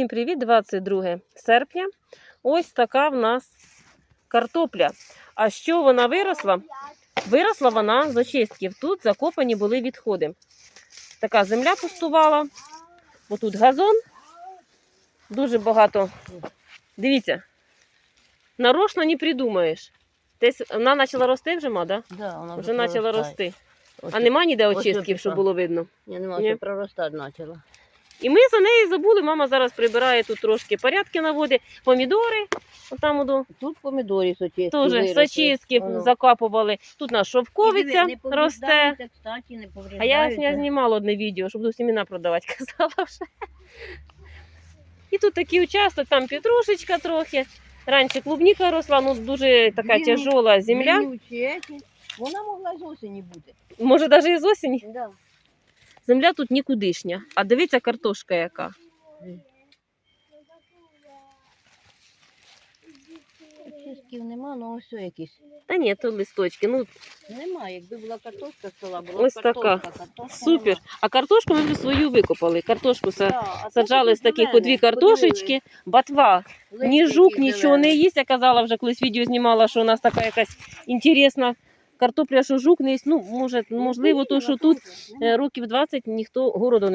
Всім привіт! 22 серпня. Ось така в нас картопля. А що вона виросла? Виросла вона з очистків. Тут закопані були відходи. Така земля пустувала. Отут газон. Дуже багато. Дивіться, нарочно не придумаєш. Десь вона почала рости вже, ма, да? Да, вона Вже почала рости. Ось А нема ніде очистків, щоб було видно. Я не Ні. проростати почала. І ми за неї забули. Мама зараз прибирає тут трошки порядки наводить. Помідори, отам оду, Тут помідорі сочистки теж сочистки закапували. Тут наша шовковиця не росте. Кстати, не А я, я знімала одне відео, щоб до сіміна продавати, казала вже. І тут такий участок, там петрушечка трохи. Раніше клубніка росла, ну дуже така Блін, тяжола земля. Вона могла з осені бути. Може, навіть і з осені. Да. Земля тут нікудишня. А дивіться, картошка яка. Очистків нема, ну ось якісь. Та ні, то листочки. Ну Нема, якби була картошка стола, була Ось б така. картошка. картошка супер. нема. А картошку ми вже свою викопали. Картошку са- Да, а це саджали з таке таких по зелене, дві картошечки, ботва. подиви, Ні листики жук, нічого не зелені. їсть. Я казала, вже колись відео знімала, що у нас така якась інтересна картопля, що жук не існує, Ну, може, можливо, то, що тут е, років 20 ніхто городу не